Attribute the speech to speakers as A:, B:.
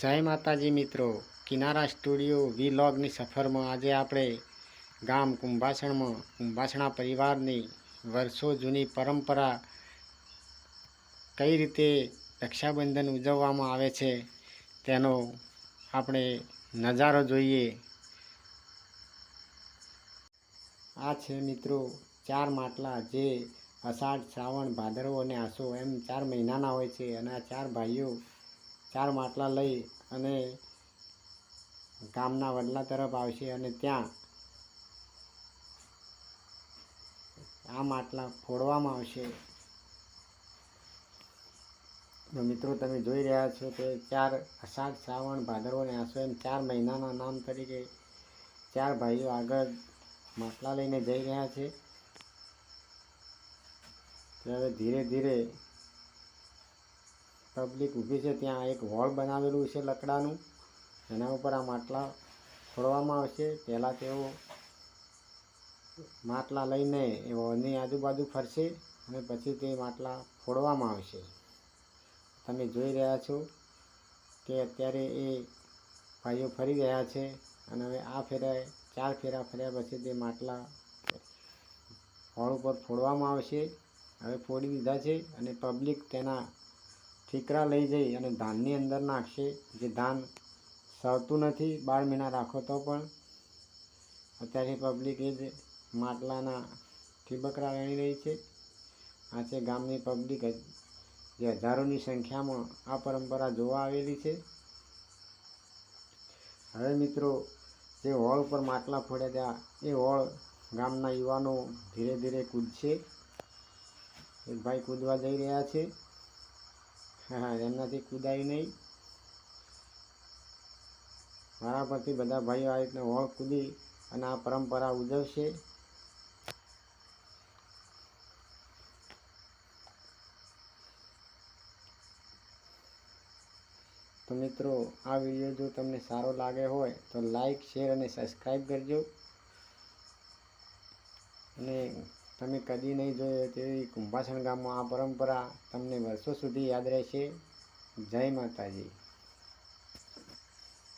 A: જય માતાજી મિત્રો. કિનારા સ્ટુડિયો વીલોગની સફરમાં આજે આપણે ગામ કુંભાસણમાં કુંભાસણા પરિવારની વર્ષો જૂની પરંપરા કઈ રીતે રક્ષાબંધન ઉજવવામાં આવે છે તેનો આપણે નજારો જોઈએ. આ છે મિત્રો ચાર માટલા જે અષાઢ, શ્રાવણ, ભાદરવો અને આસો એમ ચાર મહિનાના હોય છે અને આ ચાર ભાઈઓ ચાર માટલા લઈ અને ગામના વડલા તરફ આવશે અને ત્યાં આ માટલા ફોડવામાં આવશે. મિત્રો, તમે જોઈ રહ્યા છો કે ચાર અષાઢ શ્રાવણ ભાદરવો અને આસો એમ ચાર મહિનાના નામ તરીકે ચાર ભાઈઓ આગળ માટલા લઈને જઈ રહ્યા છે. ત્યારે ધીરે ધીરે પબ્લિક ઊભી છે, ત્યાં એક વોલ બનાવેલું છે લકડાનું. એના ઉપર આ માટલા ફોડવામાં આવશે. પહેલાં તેઓ માટલા લઈને એ વોલની આજુબાજુ ફરશે અને પછી તે માટલા ફોડવામાં આવશે. તમે જોઈ રહ્યા છો કે અત્યારે એ ભાઈઓ ફરી રહ્યા છે અને હવે આ ફેરા ચાર ફેરા ફર્યા પછી તે માટલા હોળ ઉપર ફોડવામાં આવશે. હવે ફોડી દીધા છે અને પબ્લિક તેના ઠીકરા લઈ જઈ અને ધાનની અંદર નાખશે. જે ધાન સળતું નથી બાર મહિના રાખો તો પણ. અત્યારે પબ્લિક એ જ માટલાના ઠીબકરા વેણી રહી છે. આ છે ગામની પબ્લિક જે. હજારોની સંખ્યામાં આ પરંપરા જોવા આવેલી છે. હવે મિત્રો, જે હોળ પર માટલા ફોડ્યા ત્યાં એ હોળ ગામના યુવાનો ધીરે ધીરે કૂદશે. એક ભાઈ કૂદવા જઈ રહ્યા છે. હા, એમનાથી કૂદાય નહીં. મારા પરથી બધા ભાઈઓ આ રીતના હોળ કૂદી અને આ પરંપરા ઉજવશે. તો મિત્રો, આ વીડિયો જો તમને સારો લાગે હોય, તો લાઈક, શેર અને સબસ્ક્રાઈબ કરજો. અને તમે કદી નહીં જોયો તેવી કુંભાસણ ગામમાં આ પરંપરા તમને વર્ષો સુધી યાદ રહેશે. જય માતાજી.